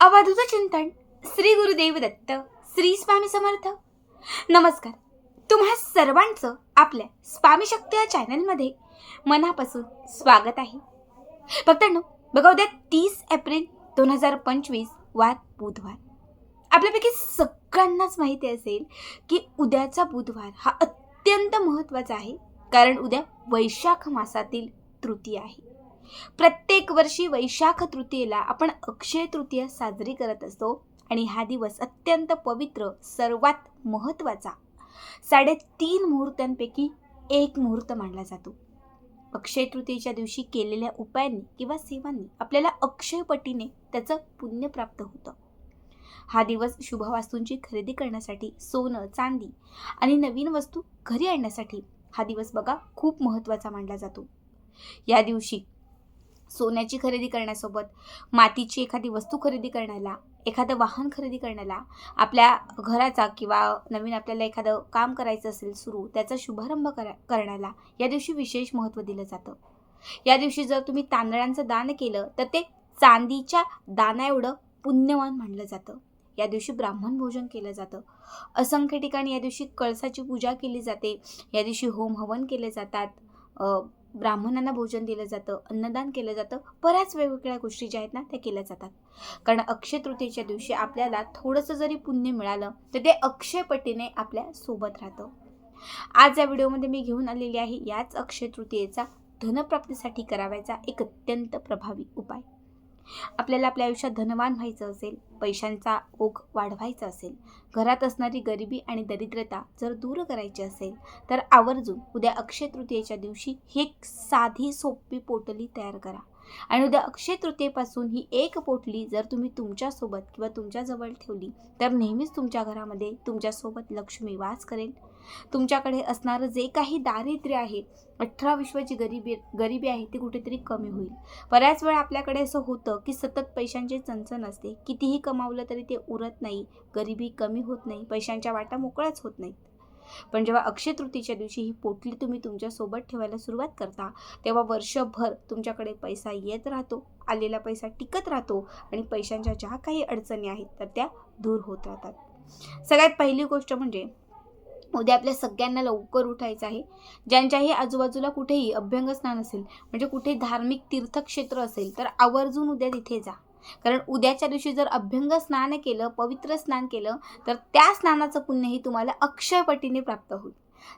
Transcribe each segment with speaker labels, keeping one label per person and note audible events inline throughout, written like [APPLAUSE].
Speaker 1: अवधूत चिंतन श्री गुरुदेव दत्त श्री स्वामी समर्थ. नमस्कार. तुम्हा सर्वांचं आपल्या स्वामी शक्ती या चॅनलमध्ये मनापासून स्वागत आहे. भक्तांनो बघा उद्या तीस एप्रिल दोन हजार पंचवीस वार बुधवार. आपल्यापैकी सगळ्यांनाच माहिती असेल की उद्याचा बुधवार हा अत्यंत महत्त्वाचा आहे कारण उद्या वैशाख मासातील तृतीय आहे. प्रत्येक वर्षी वैशाख तृतीयेला आपण अक्षय तृतीया साजरी करत असतो आणि हा दिवस अत्यंत पवित्र सर्वात महत्त्वाचा. साडेतीन मुहूर्तांपैकी एक मुहूर्त मानला जातो. अक्षय तृतीयेच्या दिवशी केलेल्या उपायांनी किंवा सेवांनी आपल्याला अक्षयपटीने त्याचं पुण्य प्राप्त होतं. हा दिवस शुभ वास्तूंची खरेदी करण्यासाठी सोनं चांदी आणि नवीन वस्तू घरी आणण्यासाठी हा दिवस बघा खूप महत्त्वाचा मानला जातो. या दिवशी सोन्याची खरेदी करण्यासोबत मातीची एखादी वस्तू खरेदी करण्याला एखादं वाहन खरेदी करण्याला आपल्या घराचा किंवा नवीन आपल्याला एखादं काम करायचं असेल सुरू त्याचा शुभारंभ करा करण्याला या दिवशी विशेष महत्त्व दिलं जातं. या दिवशी जर तुम्ही तांदळांचं दान केलं तर ते चांदीच्या दाना एवढं पुण्यवान मानलं जातं. या दिवशी ब्राह्मण भोजन केलं जातं. असंख्य ठिकाणी या दिवशी कळसाची पूजा केली जाते. या दिवशी होम हवन केले जातात. ब्राह्मणांना भोजन दिलं जातं अन्नदान केलं जातं बऱ्याच वेगवेगळ्या गोष्टी ज्या आहेत ना त्या केल्या जातात. कारण अक्षय तृतीयेच्या दिवशी आपल्याला थोडंसं जरी पुण्य मिळालं तर ते अक्षयपटीने आपल्यासोबत राहतं. आज या व्हिडिओमध्ये मी घेऊन आलेली आहे याच अक्षय तृतीयेचा धनप्राप्तीसाठी करावायचा एक अत्यंत प्रभावी उपाय. आपल्याला आपल्या आयुष्यात धनवान व्हायचं असेल पैशांचा ओघ वाढवायचा असेल घरात असणारी गरिबी आणि दरिद्रता जर दूर करायची असेल तर आवर्जून उद्या अक्षय तृतीयेच्या दिवशी ही एक साधी सोपी पोटली तयार करा. आणि उद्या अक्षय तृतीयेपासून ही एक पोटली जर तुम्ही तुमच्यासोबत किंवा तुमच्याजवळ ठेवली तर नेहमीच तुमच्या घरामध्ये तुमच्यासोबत लक्ष्मी वास करेल. तुमच्याकडे असणारं जे काही दारिद्र्य आहे अठरा विश्वाची गरिबी गरिबी आहे ती कुठेतरी कमी होईल. बऱ्याच वेळा आपल्याकडे असं होतं की सतत पैशांची चणचण असते. कितीही कमावलं तरी ते उरत नाही गरिबी कमी होत नाही पैशांच्या वाटा मोकळ्याच होत नाहीत. पण जेव्हा अक्षय तृतीच्या दिवशी ही पोटली तुम्ही तुमच्यासोबत ठेवायला सुरुवात करता तेव्हा वर्षभर तुमच्याकडे पैसा येत राहतो आलेला पैसा टिकत राहतो आणि पैशांच्या ज्या काही अडचणी आहेत तर त्या दूर होत राहतात. सगळ्यात पहिली गोष्ट म्हणजे उद्या आपल्या सगळ्यांना लवकर उठायचं आहे. ज्यांच्याही आजूबाजूला कुठेही अभ्यंग स्नान असेल म्हणजे कुठे धार्मिक तीर्थक्षेत्र असेल तर आवर्जून उद्या तिथे जा. कारण उद्याच्या दिवशी जर अभ्यंग स्नान केलं पवित्र स्नान केलं तर त्या स्नानाचं पुण्यही तुम्हाला अक्षयपटीने प्राप्त होईल.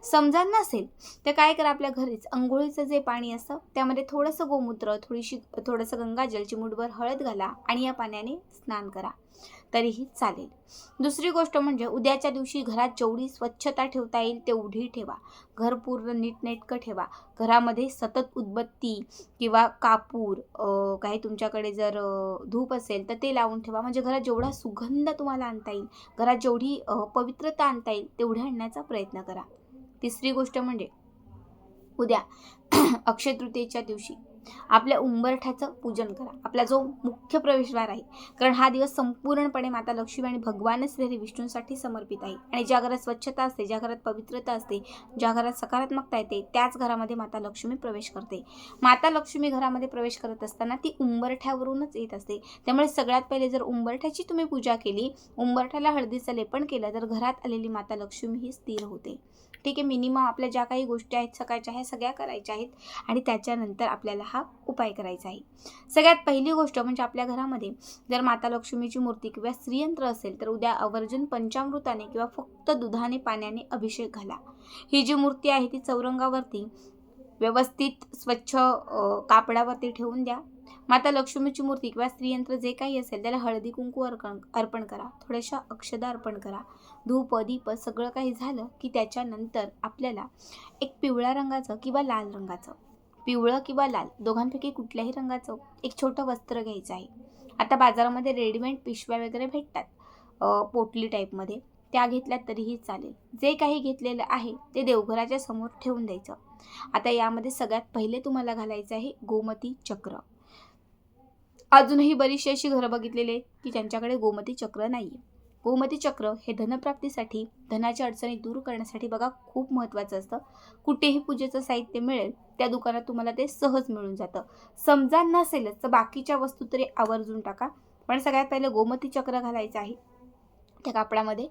Speaker 1: समजा नसेल तर काय करा आपल्या घरीच अंघोळीचं जे पाणी असतं त्यामध्ये थोडंसं गोमूत्र थोडीशी थोडंसं गंगाजल चिमुटभर हळद घाला आणि या पाण्याने स्नान करा. तरीही चालेल. दुसरी गोष्ट म्हणजे उद्याच्या दिवशी घरात जेवढी स्वच्छता ठेवता येईल तेवढी ठेवा. घर पूर्ण नीटनेटकं ठेवा. घरामध्ये सतत उदबत्ती किंवा कापूर काही तुमच्याकडे जर धूप असेल तर ते लावून ठेवा. म्हणजे घरात जेवढा सुगंध तुम्हाला आणता येईल घरात जेवढी पवित्रता आणता येईल तेवढी आणण्याचा प्रयत्न करा. तिसरी गोष्ट म्हणजे उद्या [CLEARS THROAT] अक्षय तृतीयेच्या दिवशी आपल्या उंबरठ्याचं पूजन करा. आपला जो मुख्य प्रवेशद्वार आहे. कारण हा दिवस संपूर्णपणे माता लक्ष्मी आणि भगवान श्री विष्णूंसाठी समर्पित आहे. आणि ज्या घरात स्वच्छता असते ज्या घरात पवित्रता असते ज्या घरात सकारात्मकता येते त्याच घरामध्ये माता लक्ष्मी प्रवेश करते. माता लक्ष्मी घरामध्ये प्रवेश करत असताना ती उंबरठ्यावरूनच येत असते. त्यामुळे सगळ्यात पहिले जर उंबरठ्याची तुम्ही पूजा केली उंबरठ्याला हळदीचं लेपन केलं तर घरात आलेली माता लक्ष्मी ही स्थिर होते. ठीक आहे मिनिमम आपल्या ज्या काही गोष्टी आहेत सकाळच्या ह्या सगळ्या करायच्या आहेत आणि त्याच्यानंतर आपल्याला हा उपाय करायचा आहे. सगळ्यात पहिली गोष्ट म्हणजे आपल्या घरामध्ये जर माता लक्ष्मीची मूर्ती किंवा स्त्रियंत्र असेल तर उद्या आवर्जून पंचामृताने किंवा फक्त दुधाने पाण्याने अभिषेक घाला. ही जी मूर्ती आहे ती चौरंगावरती व्यवस्थित स्वच्छ कापडावरती ठेवून द्या. माता लक्ष्मीची मूर्ती किंवा स्त्रीयंत्र जे काही असेल त्याला हळदी कुंकू अर्पण अर्पण करा. थोड्याशा अक्षदा अर्पण करा. धूप दीप सगळं काही झालं की त्याच्यानंतर आपल्याला एक पिवळ्या रंगाचं किंवा लाल रंगाचं. पिवळं किंवा लाल दोघांपैकी कुठल्याही रंगाचं एक छोटं वस्त्र घ्यायचं आहे. आता बाजारामध्ये रेडीमेड पिशव्या वगैरे भेटतात पोटली टाईपमध्ये. त्या घेतल्या तरीही चालेल. जे काही घेतलेलं आहे ते देवघराच्या समोर ठेवून द्यायचं. आता यामध्ये सगळ्यात पहिले तुम्हाला घालायचं आहे गोमती चक्र. अजूनही बरीचशी अशी घरं बघितलेले की ज्यांच्याकडे गोमती चक्र नाही आहे गोमती चक्र हे धनप्राप्तीसाठी धनाच्या अडचणी दूर करण्यासाठी बघा खूप महत्त्वाचं असतं. कुठेही पूजेचं साहित्य मिळेल त्या दुकानात तुम्हाला ते सहज मिळून जातं. समजा नसेलच तर बाकीच्या वस्तू तरी आवर्जून टाका. पण सगळ्यात पहिले गोमती चक्र घालायचं आहे. त्या कापडामध्ये.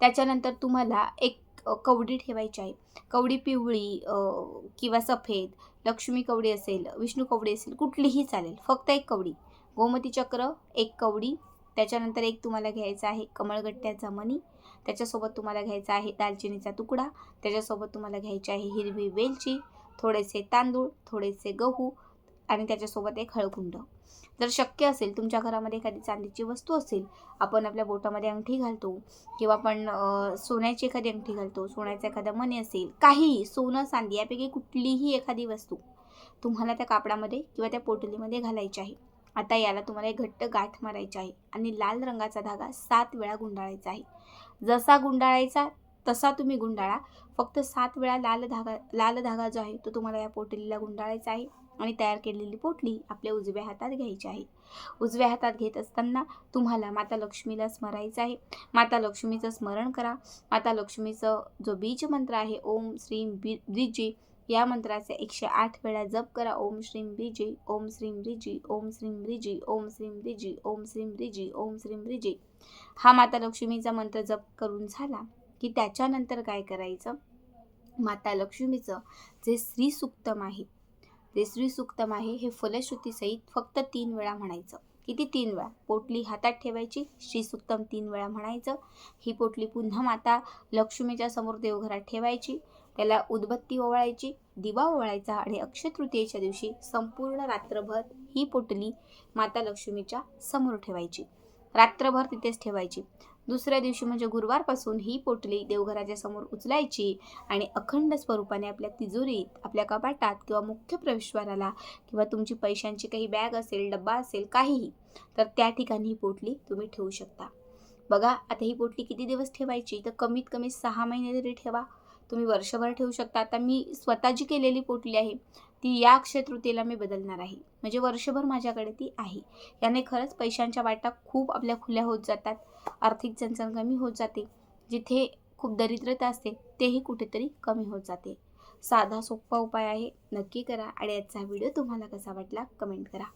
Speaker 1: त्याच्यानंतर तुम्हाला एक कवडी ठेवायची आहे. कवडी पिवळी किंवा सफेद लक्ष्मी कवडी असेल विष्णू कवडी असेल कुठलीही चालेल. फक्त एक कवडी. गोमती चक्र एक कवडी त्याच्यानंतर एक तुम्हाला घ्यायचा आहे कमळगट्ट्याचा मणी त्याच्यासोबत तुम्हाला घ्यायचा आहे दालचिनीचा तुकडा त्याच्यासोबत तुम्हाला घ्यायची आहे हिरवी वेलची थोडेसे तांदूळ थोडेसे गहू आणि त्याच्यासोबत एक हळकुंड. जर शक्य असेल तुमच्या घरामध्ये एखादी चांदीची वस्तू असेल आपण आपल्या बोटामध्ये अंगठी घालतो किंवा आपण सोन्याची एखादी अंगठी घालतो सोन्याचा एखादा मणी असेल काहीही सोनं चांदी यापैकी कुठलीही एखादी वस्तू तुम्हाला त्या कापडामध्ये किंवा त्या पोटलीमध्ये घालायची आहे. आता याला तुम्हाला एक घट्ट गाठ मारायची आहे आणि लाल रंगाचा धागा सात वेळा गुंडाळायचा आहे. जसा गुंडाळायचा तसा तुम्ही गुंडाळा. फक्त सात वेळा लाल धागा लाल धागा जो आहे तो तुम्हाला या पोटलीला गुंडाळायचा आहे आणि तयार केलेली पोटली आपल्या उजव्या हातात घ्यायची आहे. उजव्या हातात घेत असताना तुम्हाला माता लक्ष्मीला स्मरायचं आहे. माता लक्ष्मीचं स्मरण करा. माता लक्ष्मीचं जो बीज मंत्र आहे ओम श्रीम बी द्विजी या मंत्राचे एकशे आठ वेळा जप करा. ओम श्रीम ब्रिजी ओम श्रीम ब्रिजी ओम श्रीम ब्रिजी ओम श्रीम ब्रिजी ओम श्रीम ब्रिजी ओम श्रीम ब्रिजी. हा माता लक्ष्मीचा मंत्र जप करून झाला की त्याच्यानंतर काय करायचं? माता लक्ष्मीचं जे श्री सुक्तम आहे जे श्री सुक्तम आहे हे फलश्रुतीसहित फक्त तीन वेळा म्हणायचं. किती तीन वेळा? पोटली हातात ठेवायची श्री सुक्तम तीन वेळा म्हणायचं. ही पोटली पुन्हा माता लक्ष्मीच्या समोर देवघरात ठेवायची. त्याला उदबत्ती ओवाळायची दिवा ओवाळायचा आणि अक्षय तृतीयेच्या दिवशी संपूर्ण रात्रभर ही पोटली माता लक्ष्मीच्या समोर ठेवायची. रात्रभर तिथेच ठेवायची. दुसऱ्या दिवशी म्हणजे गुरुवारपासून ही पोटली देवघराच्या समोर उचलायची आणि अखंड स्वरूपाने आपल्या तिजोरीत आपल्या कपाटात किंवा मुख्य प्रवेशद्वाराला किंवा तुमची पैशांची काही बॅग असेल डब्बा असेल काहीही तर त्या ठिकाणी ही पोटली तुम्ही ठेवू शकता. बघा आता ही पोटली किती दिवस ठेवायची? तर कमीत कमी सहा महिने तरी ठेवा. तुम्ही वर्षभर ठेवू शकता. आता मी स्वतः जी केलेली पोटली आहे ती या अक्षय तृतीयेला मी बदलणार आहे. म्हणजे वर्षभर माझ्याकडे ती आहे. याने खरंच पैशांच्या वाटा खूप आपल्या खुल्या होत जातात. आर्थिक चणचण कमी होत जाते. जिथे खूप दरिद्रता असते तेही कुठेतरी कमी होत जाते. साधा सोपा उपाय आहे नक्की करा आणि आजचा व्हिडिओ तुम्हाला कसा वाटला कमेंट करा.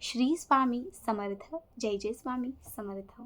Speaker 1: श्री स्वामी समर्थ. जय जय स्वामी समर्थ.